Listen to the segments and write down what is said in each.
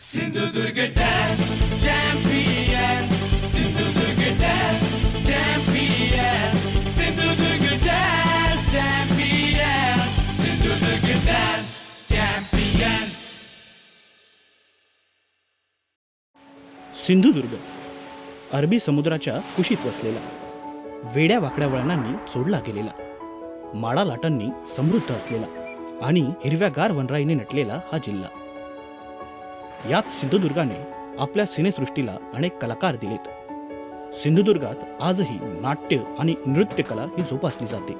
Sindhudurg dance champions. Sindhudurg dance champions. Sindhudurg dance champions. Sindhudurg dance champions. Sindhudurg अरबी समुद्राच्या कुशीत वसलेला. वेड्या वाकड्या वळणांनी जोडला गेलेला. माळा लाटांनी समृद्ध असलेला आणि हिरव्यागार वनराईने नटलेला हा जिल्हा. याच सिंधुदुर्गाने आपल्या सिनेसृष्टीला अनेक कलाकार दिलेत. सिंधुदुर्गात आजही नाट्य आणि नृत्यकला ही जोपासली जाते.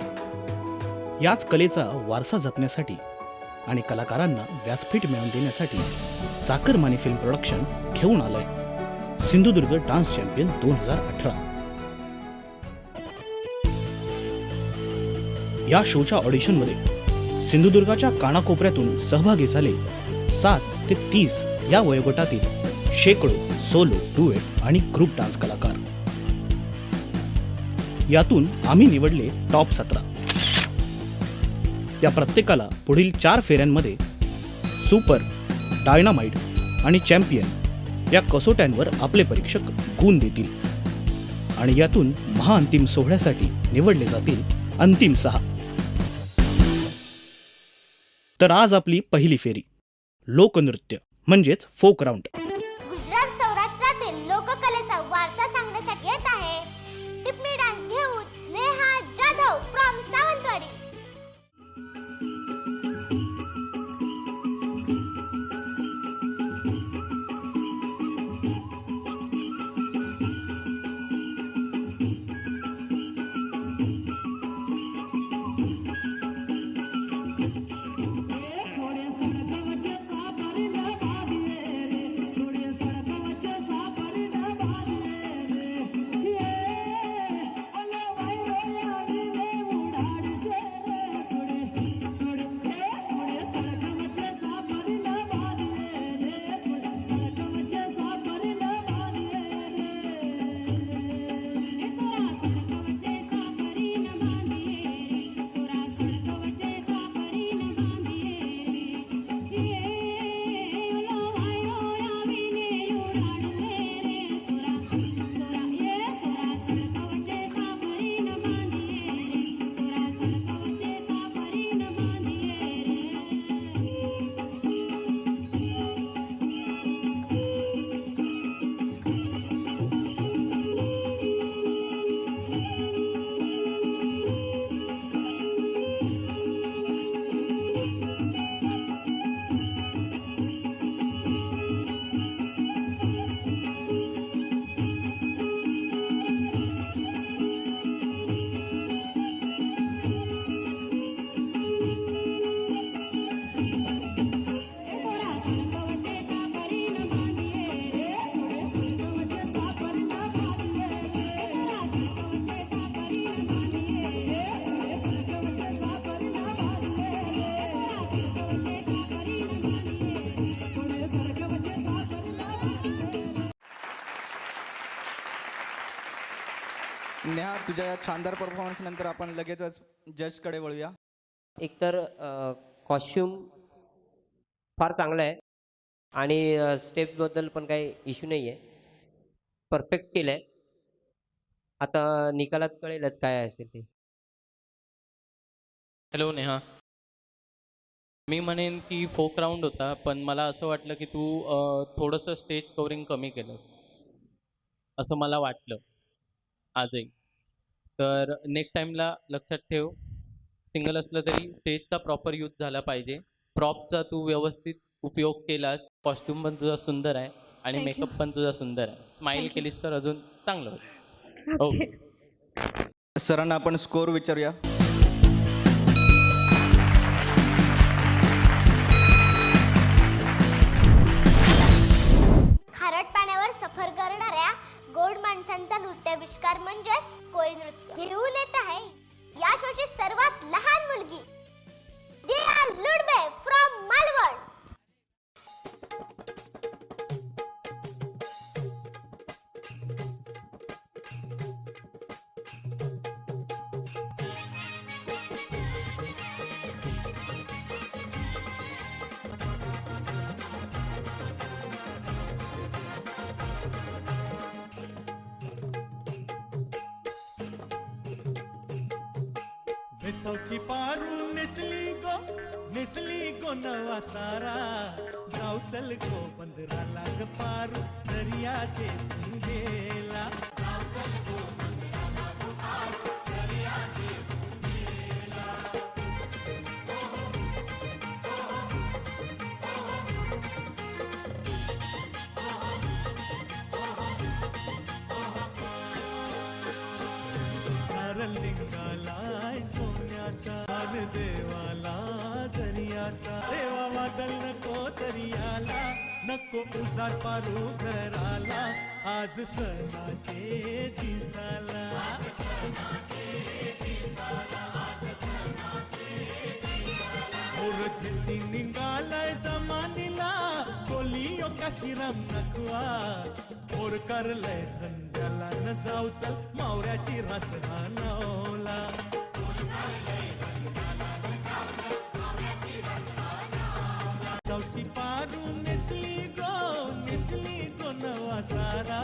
याच कलेचा वारसा जपण्यासाठी आणि कलाकारांना व्यासपीठ मिळवून देण्यासाठी चाकरमानी फिल्म प्रोडक्शन घेऊन आलंय. सिंधुदुर्ग डान्स चॅम्पियन दोन हजार अठरा. या शोच्या ऑडिशनमध्ये सिंधुदुर्गाच्या कानाकोपऱ्यातून सहभागी झाले सात ते तीस या वयोगटातील शेकडो सोलो डुएट आणि ग्रुप डान्स कलाकार. यातून आम्ही निवडले टॉप सतरा. या प्रत्येकाला पुढील चार फेऱ्यांमध्ये सुपर डायनामाइट आणि चॅम्पियन या कसोट्यांवर आपले परीक्षक गुण देतील. आणि यातून महाअंतिम सोहळ्यासाठी निवडले जातील अंतिम सहा. तर आज आपली पहिली फेरी लोकनृत्य. म्हणजेच फोक राऊंड. नेहा तुझ्या या शानदार परफॉर्मन्स नंतर आपण लगेचच जजकडे वळूया. एकतर कॉस्ट्युम फार चांगलं आहे आणि स्टेप्सबद्दल पण काही इश्यू नाही आहे परफेक्ट केलं आहे. आता निकालात कळेलच काय असेल ते. हॅलो नेहा. मी म्हणेन की फोक राऊंड होता पण मला असं वाटलं की तू थोडंसं स्टेज कवरिंग कमी केलं. असं मला वाटलं. आजही. तर नेक्स्ट टाईमला लक्षात ठेव. सिंगल असलं तरी स्टेजचा प्रॉपर यूज झाला पाहिजे. प्रॉपचा तू व्यवस्थित उपयोग केलास. कॉस्ट्युम पण तुझा सुंदर आहे आणि Thank you. मेकअप पण तुझा सुंदर आहे. Smile Thank you. केलीस तर अजून चांगलं होईल. ओके सरांना आपण स्कोर विचारूया. लिंगालाय सोन्याचा आणि देवाला दर्याचा. देवा वादल नको दर्याला नको उसार पारू घराला. आज सणाचे दिसाला चिट्टी निघालाय दमानीला बोलियो काशीराम नकवा. पोर करलय चला न जाऊ चल मावऱ्याची रास नवला चौची पारू निसली गो निसली गो नवा सारा.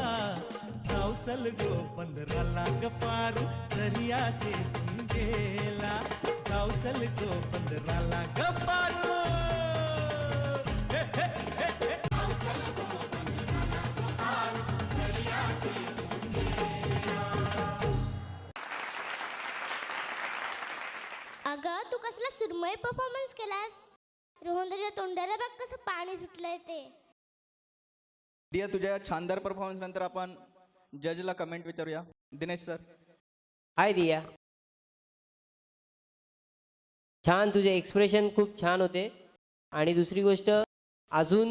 जाऊ चल गो पंधराला ग पारू दर्याचे गेला जाऊ चल गो पंधराला ग पारू. कसला सुरमय परफॉर्मन्स केलास? रोहन तुझ्या तोंडाला बघ कसं पाणी सुटलंय ते. दिया तुझ्या या शानदार परफॉर्मन्स नंतर आपण जजला कमेंट विचारूया. Dinesh sir hi Diya. छान तुझे एक्सप्रेशन खूप छान होते. आणि दुसरी गोष्ट अजून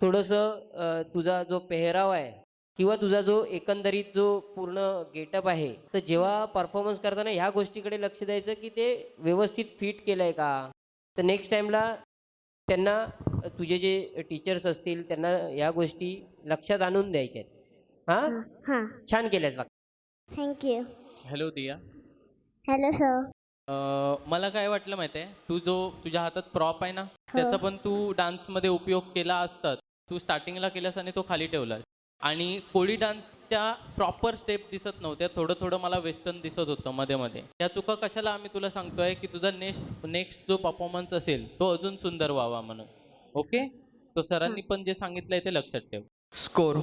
थोडंसं अ, तुझा जो पेहराव आहे किंवा तुझा जो एकंदरीत जो पूर्ण गेटअप आहे तर जेव्हा परफॉर्मन्स करताना ह्या गोष्टीकडे लक्ष द्यायचं की ते व्यवस्थित फिट केलं आहे का? तर नेक्स्ट टाईमला त्यांना तुझे जे टीचर्स असतील त्यांना या गोष्टी लक्षात आणून द्यायच्या आहेत हां हां. छान केल्यास बघ. Thank you hello Diya. Hello sir मला काय वाटलं माहिती आहे तू जो तुझ्या हातात प्रॉप आहे ना त्याचा पण तू डान्समध्ये उपयोग केला असतात. तू स्टार्टिंगला केलास आणि तो खाली ठेवलास. आणि कोळी डान्सच्या प्रॉपर स्टेप दिसत नव्हत्या. थोडं थोडं मला वेस्टर्न दिसत होतं मध्ये मध्ये. त्या चुका कशाला आम्ही तुला सांगतोय की तुझा नेक्स्ट नेक्स्ट जो परफॉर्मन्स असेल तो अजून सुंदर व्हावा म्हणून. ओके तो सरांनी पण जे सांगितलंय ते लक्षात ठेव. स्कोर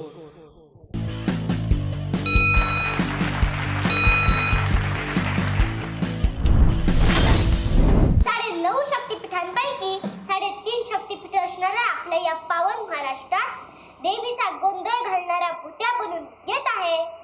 साडे नऊ शक्तिपीठांपैकी साडेतीन शक्तिपीठ असणाऱ्या आपल्या या पावन महाराष्ट्रात देवीचा गोंधळ घालणारा बनून येत आहे?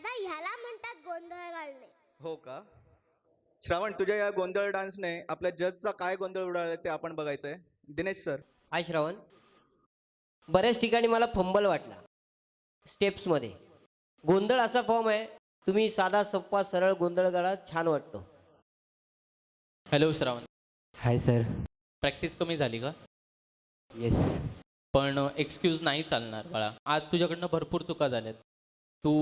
दादा ह्याला म्हणतात गोंधळ घालणे. हो का? श्रावण तुझ्या या गोंधळ डान्सने आपल्या जजचा काय गोंधळ उडाला ते आपण बघायचंय. दिनेश सर. हाय श्रवण. बऱ्याच ठिकाणी मला फंबल वाटला. स्टेप्समध्ये गोंधळ असा फॉर्म आहे तुम्ही साधा सोप्पा सरळ गोंधळ करा छान वाटतो. Hello Shravan. Hi sir practice कमी झाली का? येस पण एक्सक्यूज नाही चालणार बाळा. आज तुझ्याकडनं भरपूर चुका झाल्यात. तू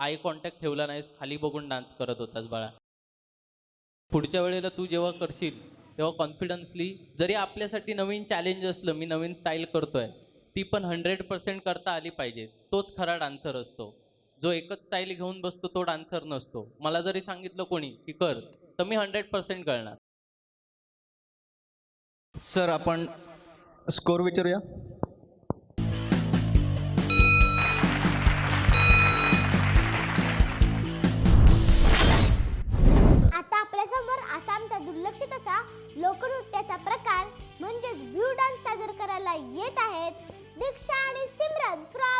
आय कॉन्टॅक्ट ठेवला नाहीस खाली बघून डान्स करत होतास बाळा. पुढच्या वेळेला तू जेव्हा करशील तेव्हा कॉन्फिडन्सली जरी आपल्यासाठी नवीन चॅलेंज असलं मी नवीन स्टाईल करतोय ती पण हंड्रेड पर्सेंट करता आली पाहिजे. तोच खरा डान्सर असतो. जो एकच स्टाईल घेऊन बसतो तो डान्सर नसतो. मला जरी सांगितलं कोणी की कर तर मी हंड्रेड पर्सेंट करणार. सर आपण स्कोर विचारूया? दुर्लक्षित असा लोकनृत्याचा प्रकार म्हणजेच ब्यू डान्स सादर करायला येत आहेत दीक्षा आणि सिमरन फ्रॉम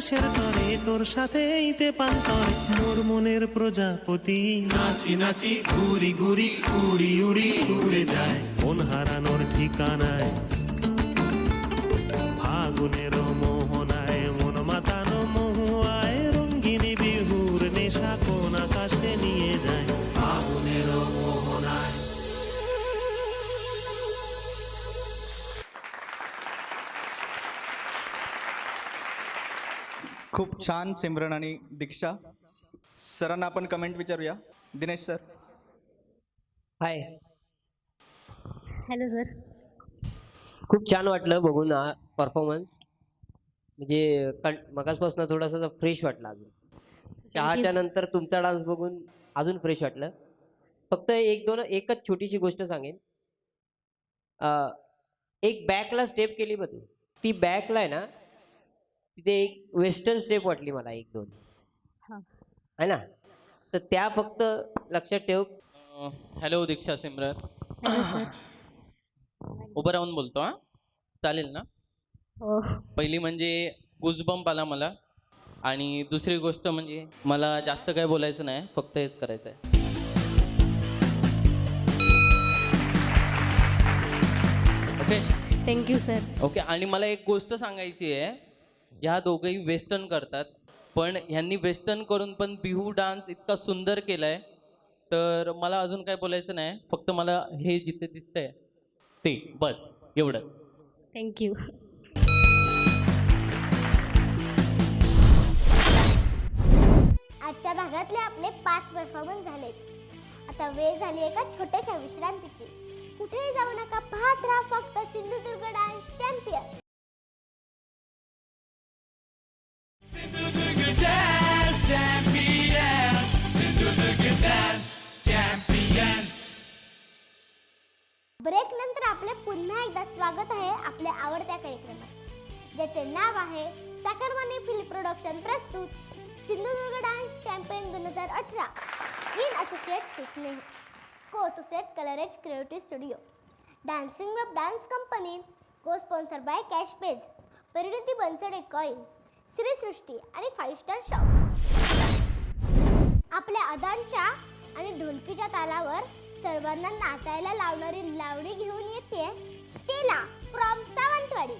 দেশের তরে তোর সাথে ইতে পান্তরে মোর মনের প্রজাপতি। নাচি নাচি ঘুরি ঘুরি উড়ি উড়ি ঘুরে যায়। মন হারানোর ঠিকানায় छान सिमरन आणि दीक्षा. सरांना आपण कमेंट विचारूया. Dinesh sir. Hi hello sir खूप छान वाटलं बघून हा परफॉर्मन्स म्हणजे कं मगासपासून थोडासा फ्रेश वाटला अजून. चहाच्या नंतर तुमचा डान्स बघून अजून फ्रेश वाटलं. फक्त एक दोन एकच छोटीशी गोष्ट सांगेन. अं, एक बॅकला स्टेप केली बघ तू ती बॅकला आहे ना तिथे एक वेस्टर्न स्टेप वाटली मला एक दोन. हां. आहे ना? तर त्या फक्त लक्षात ठेव. हॅलो दीक्षा सिमरन. उभं राहून बोलतो हां? चालेल ना? हो. पहिली म्हणजे गुजबंप आला मला. आणि दुसरी गोष्ट म्हणजे मला जास्त काय बोलायचं नाही फक्त हेच करायचं आहे ओके थँक्यू सर ओके आणि मला एक गोष्ट सांगायची आहे. ह्या दोघंही वेस्टर्न करतात. पण ह्यांनी वेस्टर्न करून पण बिहू डान्स इतका सुंदर केलाय. तर मला अजून काय बोलायचं नाही. फक्त मला हे जिथे दिसतंय ते बस एवढंच. थँक्यू आजच्या भागातले आपले पाच परफॉर्मन्स झालेत. आता वेळ झाली एका छोट्याशा विश्रांतीची. कुठेही जाऊ नका पाहत राहा फक्त सिंधुदुर्ग डान्स चॅम्पियन स्वागत आहे आपल्या आवडत्या कार्यक्रमात. ज्याचे नाव आहे चाकरमानी फिल्म प्रोडक्शन प्रस्तुत सिंधुदुर्ग डान्स चॅम्पियन दोन हजार अठरा. In associate Susneh. Co associate colour edge creative studio dancing web dance company co sponsor by cash page Parinati Bansade coin Shri सृष्टी आणि फाईव्ह स्टार शॉप आपल्या अदांच्या आणि ढोलकीच्या तालावर सर्वांना नाचायला लावणारी लावणी घेऊन येते स्टेला फ्रॉम सावंतवाडी.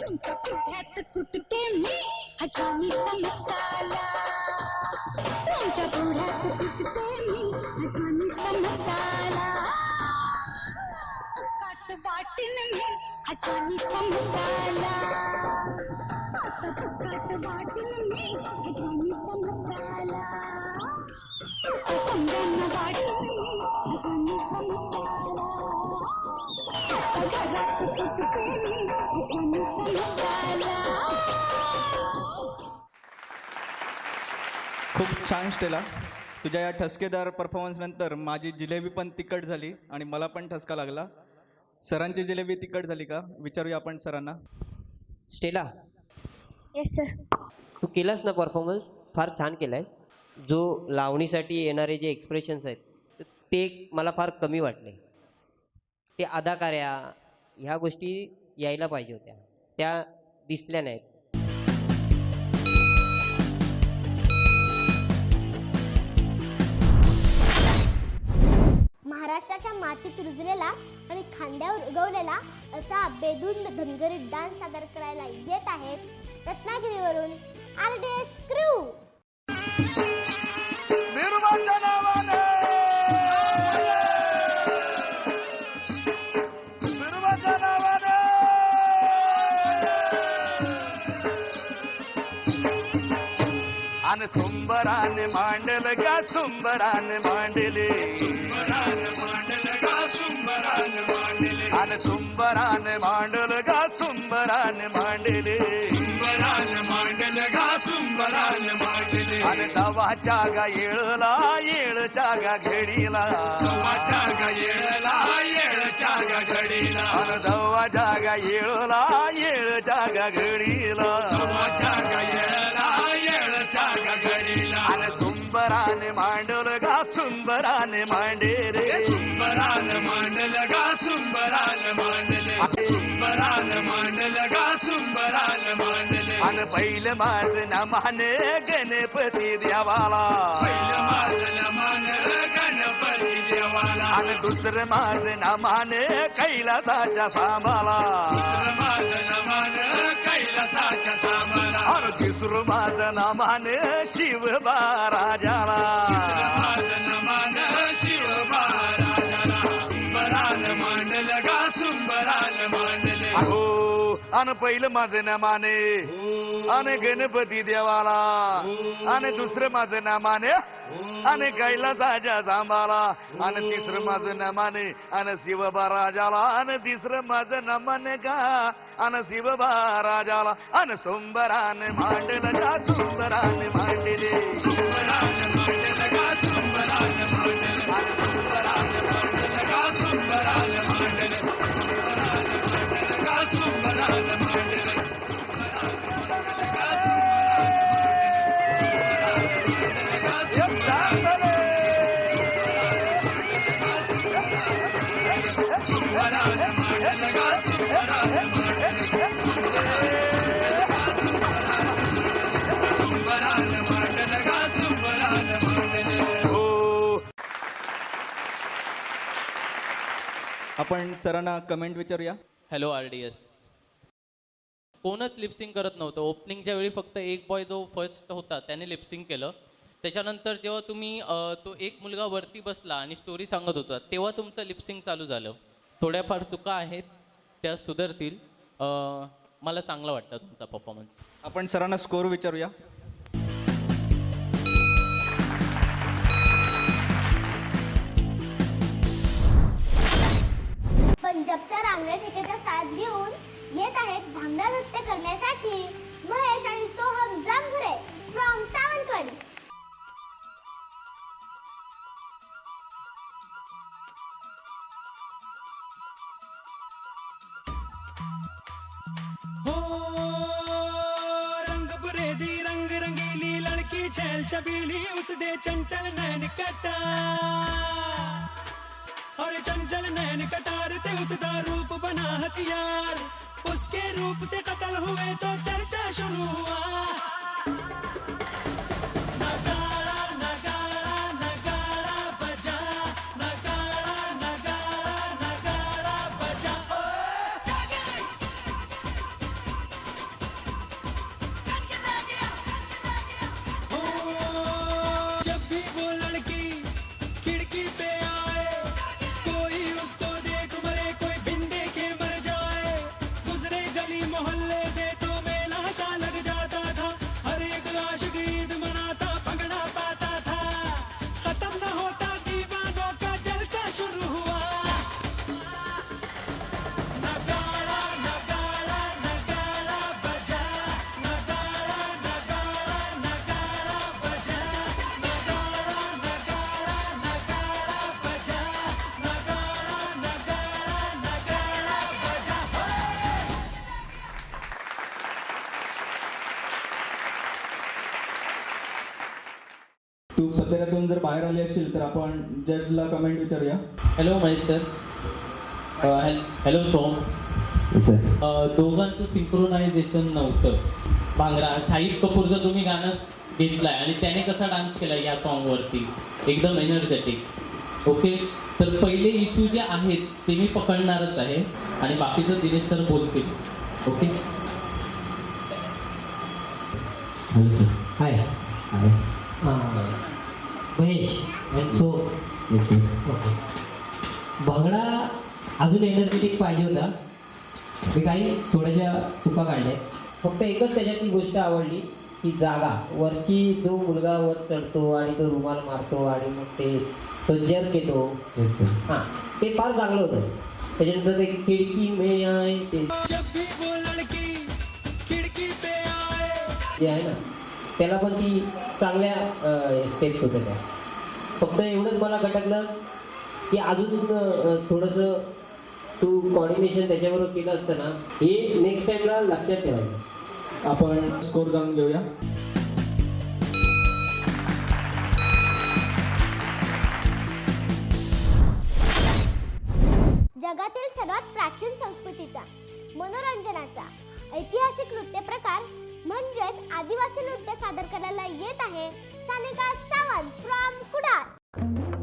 तुमच्या पुढ्यात तुटते मी अजानी समजाला तुमच्या पुढ्यात तुटते मी अजानी समजाला काट वाटीन मी अजानी समजाला आता फुकट वाटीन मी अजानी खूप छान स्टेला. तुझ्या या ठसकेदार परफॉर्मन्सनंतर माझी जिलेबी पण तिखट झाली आणि मला पण ठसका लागला. सरांची जिलेबी तिखट झाली का? विचारूया आपण सरांना. स्टेला. येस सर तू केलास ना परफॉर्मन्स फार छान केला आहे जो लावणीसाठी येणारे जे एक्सप्रेशन्स आहेत ते मला फार कमी वाटले. ते अदाकार्या ह्या गोष्टी यायला पाहिजे होत्या. त्या दिसल्या नाहीत. महाराष्ट्राच्या मातीत रुजलेला आणि खांद्यावर उगवलेला असा बेधुंद धनगरी डान्स सादर करायला येत आहेत रत्नागिरीवरून आर डी एस क्रू सुंबराने मांडल का सुंबराने मांडले? आणि सुंबराने मांडल का सुंबराने मांडले? मांडल का आणि दवाच्या गा येळला येळच्या गा घडीला. दवाच्या येळला घडीला आणि दवाच्या येळला येळच्या गा घडीला. सुंबराने मांडल गा सुंबराने मांडे रे. सुंबराने मांडल गा सुंबराने मांडले. सुंबराने मांडल गा सुंबराने मांडले. आणि पहिलं माझं ना माने गणपती देवाला. पहिलं माझं ना मान गणपती देवाला. आणि दुसरं माझं नामाने कैलासाच्या सांभाळा कैलासाच्या सांभाळा आणि तिसरं माझं नामाने शिव राजाला आणि पहिलं माझं नामाने. आणि गणपती देवाला. आणि दुसरं माझं नामाने. आणि गायला कैलासाच्या सांभाळा आणि तिसरं माझं नामाने. आणि शिवबा राजाला. आणि तिसरं माझं नामाने का? आणि शिवबा राजाला. आणि सोंबराने मांडलं का? सुंबराने मांडले. सुंबराने मांडलं का? सुंबराने मांडलं. आणि सुंबराने मांडलं. आपण सरांना कमेंट विचारूया. हॅलो आर डी एस कोणच लिपसिंग करत नव्हतं. ओपनिंगच्या वेळी फक्त एक बॉय जो फर्स्ट होता त्याने लिपसिंग केलं. त्याच्यानंतर जेव्हा तुम्ही तो एक मुलगा वरती बसला आणि स्टोरी सांगत होता तेव्हा तुमचं लिपसिंग चालू झालं. थोड्याफार चुका आहेत त्या सुधारतील. मला चांगलं वाटतं तुमचा परफॉर्मन्स आपण सरांना स्कोर विचारूया. पंजाबचा रांगड्या ठेक्याचा साथ घेऊन येत आहेत भांगडा नृत्य करण्यासाठी महेश आणि सोहम जांभुरे फ्रॉम सावंतवाडी. हो, रंग रंगीली लड़की छैल छबीली उसदे चंचल नैन कटा और चंचल नैन कटार ते उसदा रूप बना हथियार। उसके रूप से कत्ल हुए तो चर्चा शुरू हुआ। पत्रिकातून जर बाहेर आली असशील तर आपण जजला कमेंट विचारूया. Hello Mahesh sir hello Som. अ, दोघांचं सिंक्रोनायझेशन नव्हतं. भांगरा शाहिद कपूरचं तुम्ही गाणं घेतलंय आणि त्याने कसा डान्स केला या सॉन्गवरती एकदम एनर्जेटिक ओके तर पहिले इश्यू जे आहेत ते मी पकडणारच आहे. आणि बाकीचं दिनेश सर बोलतील. Okay hi hi Mahesh so yes sir okay bhangra अजून एनर्जेटिक पाहिजे होता. मी काही थोड्याशा चुका काढल्या. फक्त एकच त्याच्यातली गोष्ट आवडली की जागा. वरची जो मुलगा वर चढतो आणि तो रुमाल मारतो आणि मग ते तो जर्क येतो हां. ते फार चांगलं होतं. त्याच्यानंतर ते खिडकी मे आहे ते जब भी वो लड़की खिड़की पे आए। जे आहे ना. त्याला पण ती चांगल्या स्टेप्स होत्या त्या. फक्त एवढंच मला खटकलं की अजून थोडंसं तू कॉर्डिनेशन त्याच्याबरोबर केलं असतं ना हे नेक्स्ट टाइमला लक्षात ठेवायचं. आपण स्कोर जाणून घेऊया. जगातील सर्वात प्राचीन संस्कृतीचा मनोरंजनाचा ऐतिहासिक नृत्य प्रकार म्हणजेच आदिवासी नृत्य सादर करायला येत आहे. सानिका सावंत फ्रॉम कुडाळ.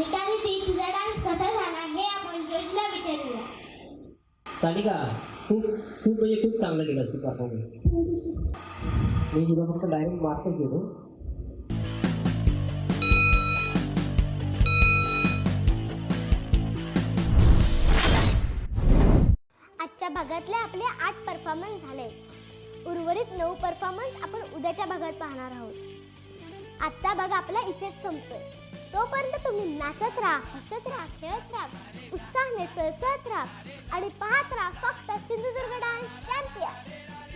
सानिका दीदी तुझा डान्स कसा झाला हे आपण जजला विचारूया. सानिका खूप खूप म्हणजे खूप चांगलं केलं असतं परफॉर्मन्स मी तुला फक्त डायरेक्ट मार्कच देतो. आजच्या भागातले आपले आठ परफॉर्मन्स झाले. उर्वरित नऊ परफॉर्मन्स आपण उद्याच्या भागात पाहणार आहोत. आजचा भाग आपला इथेच संपतोय. तोपर्यंत तुम्ही नाचत राहा हसत राहा खेळत राहा उत्साहाने सळसळत राहा आणि पाहत राहा फक्त Sindhudurg dance champion.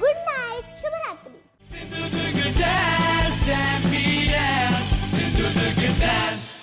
Good night शुभरात्री. Sindhudurg dance champion. Sindhudurg dance